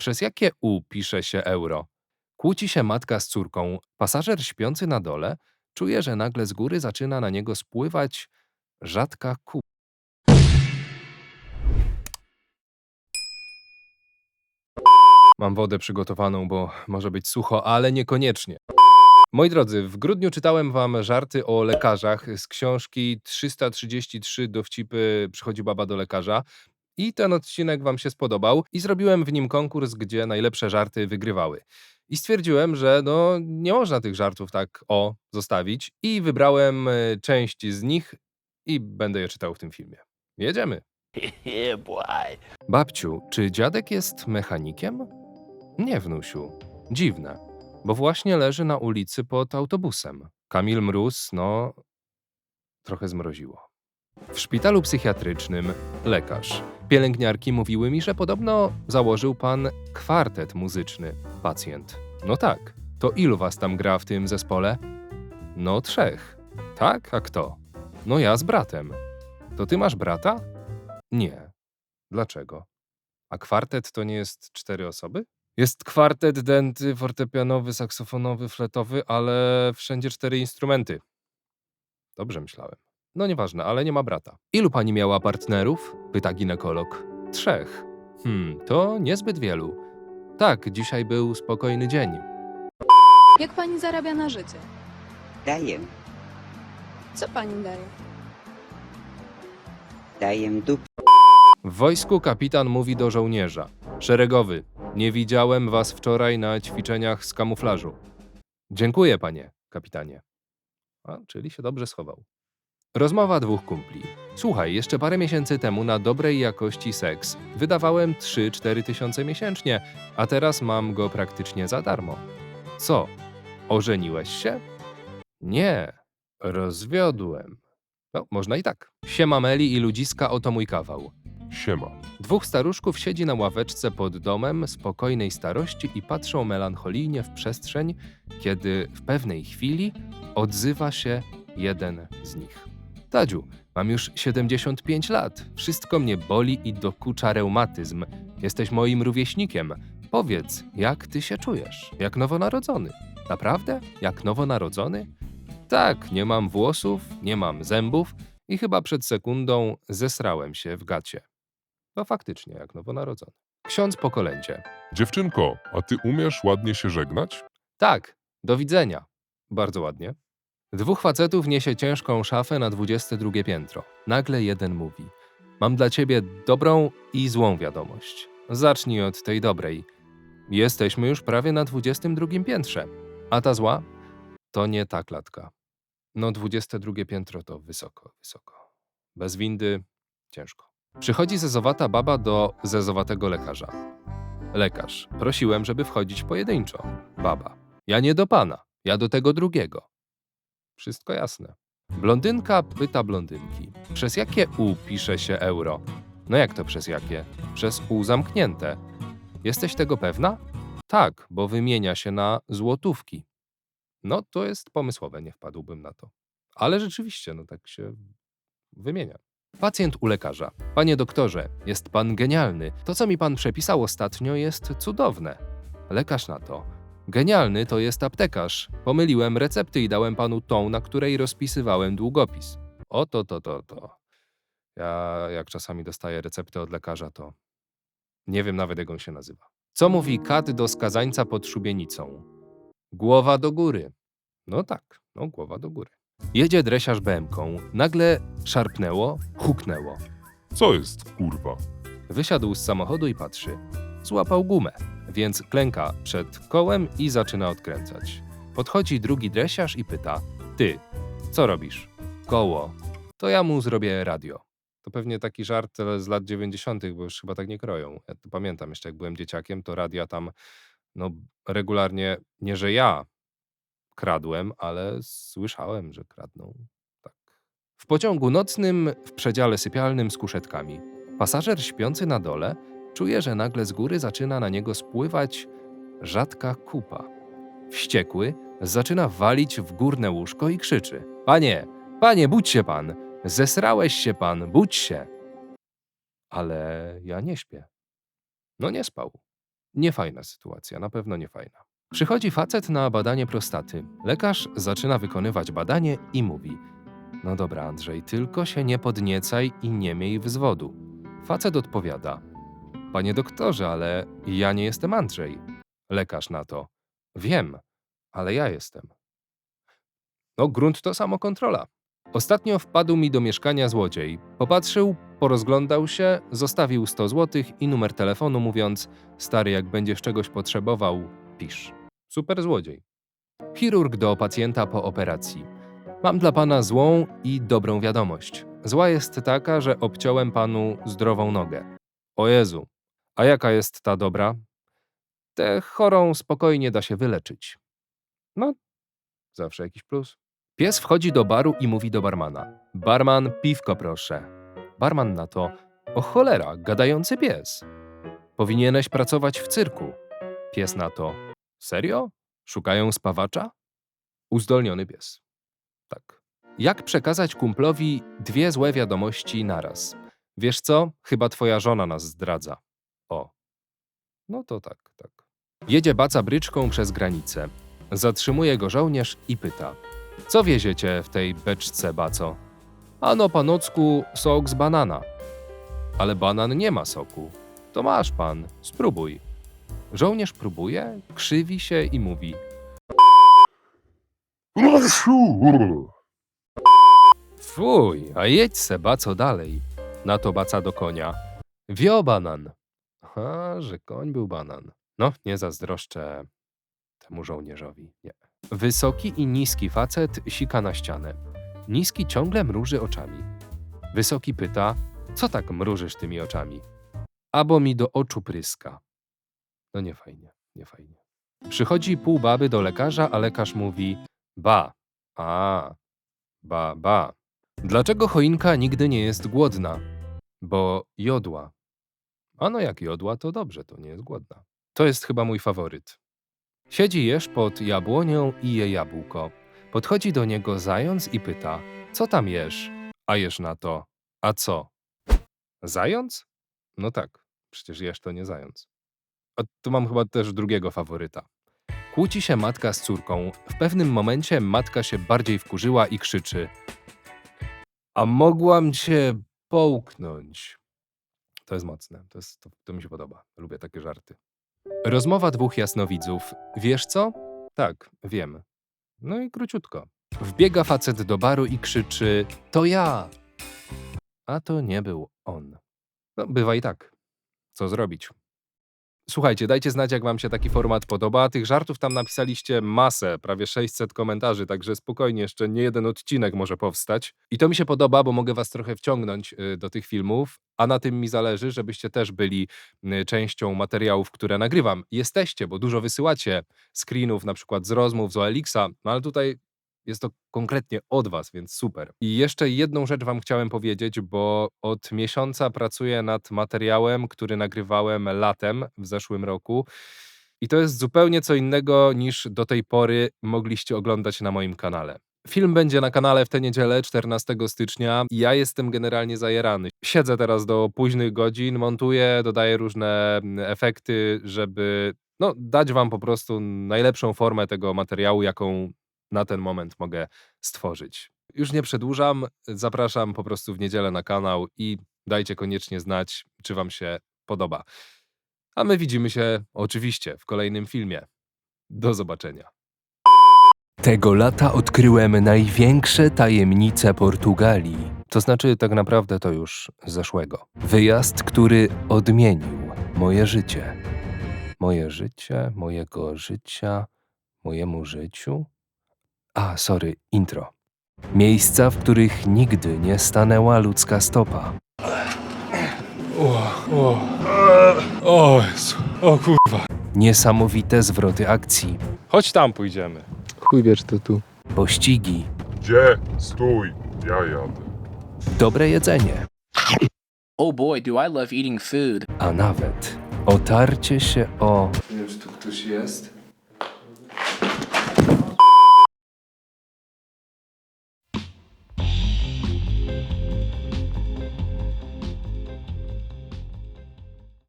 Przez jakie U pisze się euro? Kłóci się matka z córką. Pasażer śpiący na dole czuje, że nagle z góry zaczyna na niego spływać rzadka ku. Mam wodę przygotowaną, bo może być sucho, ale niekoniecznie. Moi drodzy, w grudniu czytałem wam żarty o lekarzach z książki 333 dowcipy przychodzi baba do lekarza. I ten odcinek wam się spodobał i zrobiłem w nim konkurs, gdzie najlepsze żarty wygrywały. I stwierdziłem, że no nie można tych żartów tak o zostawić i wybrałem e, część z nich i będę je czytał w tym filmie. Jedziemy. yeah, boy. Babciu, czy dziadek jest mechanikiem? Nie, wnusiu. Dziwne, bo właśnie leży na ulicy pod autobusem. Kamil Mróz, no, trochę zmroziło. W szpitalu psychiatrycznym lekarz. Pielęgniarki mówiły mi, że podobno założył pan kwartet muzyczny. Pacjent. No tak. To ilu was tam gra w tym zespole? No trzech. Tak? A kto? No ja z bratem. To ty masz brata? Nie. Dlaczego? A kwartet to nie jest cztery osoby? Jest kwartet denty, fortepianowy, saksofonowy, fletowy, ale wszędzie cztery instrumenty. Dobrze myślałem. No nieważne, ale nie ma brata. Ilu pani miała partnerów? Pyta ginekolog. Trzech. Hmm, to niezbyt wielu. Tak, dzisiaj był spokojny dzień. Jak pani zarabia na życie? Daję, Co pani daje? daję dup. W wojsku kapitan mówi do żołnierza. Szeregowy, nie widziałem was wczoraj na ćwiczeniach z kamuflażu. Dziękuję, panie, kapitanie. A, czyli się dobrze schował. Rozmowa dwóch kumpli. Słuchaj, jeszcze parę miesięcy temu na dobrej jakości seks wydawałem 3-4 tysiące miesięcznie, a teraz mam go praktycznie za darmo. Co? Ożeniłeś się? Nie, rozwiodłem. No, można i tak. Siema Meli i ludziska, oto mój kawał. Siema. Dwóch staruszków siedzi na ławeczce pod domem spokojnej starości i patrzą melancholijnie w przestrzeń, kiedy w pewnej chwili odzywa się jeden z nich. Tadziu, mam już 75 lat, wszystko mnie boli i dokucza reumatyzm. Jesteś moim rówieśnikiem. Powiedz, jak ty się czujesz? Jak nowonarodzony? Naprawdę? Jak nowonarodzony? Tak, nie mam włosów, nie mam zębów i chyba przed sekundą zesrałem się w gacie. No faktycznie, jak nowonarodzony. Ksiądz po kolędzie. Dziewczynko, a ty umiesz ładnie się żegnać? Tak, do widzenia. Bardzo ładnie. Dwóch facetów niesie ciężką szafę na 22 piętro. Nagle jeden mówi: Mam dla ciebie dobrą i złą wiadomość. Zacznij od tej dobrej. Jesteśmy już prawie na 22 piętrze. A ta zła? To nie ta klatka. No, 22 piętro to wysoko, wysoko. Bez windy ciężko. Przychodzi zezowata baba do zezowatego lekarza. Lekarz. Prosiłem, żeby wchodzić pojedynczo. Baba. Ja nie do pana, ja do tego drugiego. Wszystko jasne. Blondynka pyta blondynki. Przez jakie U pisze się euro? No jak to przez jakie? Przez U zamknięte. Jesteś tego pewna? Tak, bo wymienia się na złotówki. No to jest pomysłowe, nie wpadłbym na to. Ale rzeczywiście, no tak się wymienia. Pacjent u lekarza. Panie doktorze, jest pan genialny. To, co mi pan przepisał ostatnio, jest cudowne. Lekarz na to. Genialny to jest aptekarz. Pomyliłem recepty i dałem panu tą, na której rozpisywałem długopis. Oto, to, to, to. Ja, jak czasami dostaję recepty od lekarza, to nie wiem nawet, jak on się nazywa. Co mówi kat do skazańca pod szubienicą? Głowa do góry. No tak, no głowa do góry. Jedzie dresiarz BM-ką. Nagle szarpnęło, huknęło. Co jest, kurwa? Wysiadł z samochodu i patrzy. Złapał gumę, więc klęka przed kołem i zaczyna odkręcać. Podchodzi drugi dresiarz i pyta: Ty, co robisz? Koło. To ja mu zrobię radio. To pewnie taki żart z lat 90., bo już chyba tak nie kroją. Ja to pamiętam jeszcze, jak byłem dzieciakiem, to radia tam no, regularnie, nie że ja kradłem, ale słyszałem, że kradną. Tak. W pociągu nocnym w przedziale sypialnym z kuszetkami. Pasażer śpiący na dole czuje, że nagle z góry zaczyna na niego spływać rzadka kupa. Wściekły zaczyna walić w górne łóżko i krzyczy: Panie, panie, budź się pan! Zesrałeś się pan, budź się! Ale ja nie śpię. No nie spał. Niefajna sytuacja, na pewno niefajna. Przychodzi facet na badanie prostaty. Lekarz zaczyna wykonywać badanie i mówi: No dobra, Andrzej, tylko się nie podniecaj i nie miej wzwodu. Facet odpowiada: Panie doktorze, ale ja nie jestem Andrzej. Lekarz na to: Wiem, ale ja jestem. No, grunt to samokontrola. Ostatnio wpadł mi do mieszkania złodziej. Popatrzył, porozglądał się, zostawił 100 zł i numer telefonu, mówiąc: Stary, jak będziesz czegoś potrzebował, pisz. Super złodziej. Chirurg do pacjenta po operacji. Mam dla pana złą i dobrą wiadomość. Zła jest taka, że obciąłem panu zdrową nogę. O Jezu, a jaka jest ta dobra? Tę chorą spokojnie da się wyleczyć. No, zawsze jakiś plus. Pies wchodzi do baru i mówi do barmana: Barman, piwko proszę. Barman na to: O cholera, gadający pies. Powinieneś pracować w cyrku. Pies na to: Serio? Szukają spawacza? Uzdolniony pies. Tak. Jak przekazać kumplowi dwie złe wiadomości naraz? Wiesz co? Chyba twoja żona nas zdradza. No to tak, tak. Jedzie baca bryczką przez granicę. Zatrzymuje go żołnierz i pyta: Co wieziecie w tej beczce, baco? Ano, panocku, sok z banana. Ale banan nie ma soku. To masz pan, spróbuj. Żołnierz próbuje, krzywi się i mówi: Fuj, a jedź se, baco, dalej. Na to baca do konia. Wio banan. A, że koń był banan. No, nie zazdroszczę temu żołnierzowi, nie. Wysoki i niski facet sika na ścianę. Niski ciągle mruży oczami. Wysoki pyta, co tak mrużysz tymi oczami? Abo mi do oczu pryska. No nie fajnie, nie fajnie. Przychodzi pół baby do lekarza, a lekarz mówi, ba, a, ba, ba. Dlaczego choinka nigdy nie jest głodna? Bo jodła. A no jak jodła, to dobrze, to nie jest głodna. To jest chyba mój faworyt. Siedzi jesz pod jabłonią i je jabłko. Podchodzi do niego zając i pyta, co tam jesz? A jesz na to, a co? Zając? No tak, przecież jesz to nie zając. A tu mam chyba też drugiego faworyta. Kłóci się matka z córką. W pewnym momencie matka się bardziej wkurzyła i krzyczy: A mogłam cię połknąć. To jest mocne, to, jest, to, to mi się podoba. Lubię takie żarty. Rozmowa dwóch jasnowidzów. Wiesz co? Tak, wiem. No i króciutko. Wbiega facet do baru i krzyczy: To ja! A to nie był on. No, bywa i tak. Co zrobić? Słuchajcie, dajcie znać, jak wam się taki format podoba. Tych żartów tam napisaliście masę, prawie 600 komentarzy, także spokojnie, jeszcze nie jeden odcinek może powstać. I to mi się podoba, bo mogę was trochę wciągnąć y, do tych filmów, a na tym mi zależy, żebyście też byli y, częścią materiałów, które nagrywam. Jesteście, bo dużo wysyłacie screenów, na przykład z rozmów, z OLX-a, no ale tutaj jest to konkretnie od Was, więc super. I jeszcze jedną rzecz Wam chciałem powiedzieć, bo od miesiąca pracuję nad materiałem, który nagrywałem latem w zeszłym roku. I to jest zupełnie co innego niż do tej pory mogliście oglądać na moim kanale. Film będzie na kanale w tę niedzielę, 14 stycznia. Ja jestem generalnie zajerany. Siedzę teraz do późnych godzin, montuję, dodaję różne mm, efekty, żeby no, dać Wam po prostu najlepszą formę tego materiału, jaką na ten moment mogę stworzyć. Już nie przedłużam, zapraszam po prostu w niedzielę na kanał i dajcie koniecznie znać, czy Wam się podoba. A my widzimy się oczywiście w kolejnym filmie. Do zobaczenia. Tego lata odkryłem największe tajemnice Portugalii. To znaczy, tak naprawdę to już zeszłego. Wyjazd, który odmienił moje życie. Moje życie, mojego życia, mojemu życiu. A, sorry, intro. Miejsca, w których nigdy nie stanęła ludzka stopa. O Jezu, o kurwa. Niesamowite zwroty akcji, Chodź tam pójdziemy. Chuj wiesz to tu. pościgi, Gdzie? Stój, ja jadę. dobre jedzenie, Oh boy, do I love eating food. a nawet otarcie się o Nie wiem, czy tu ktoś jest.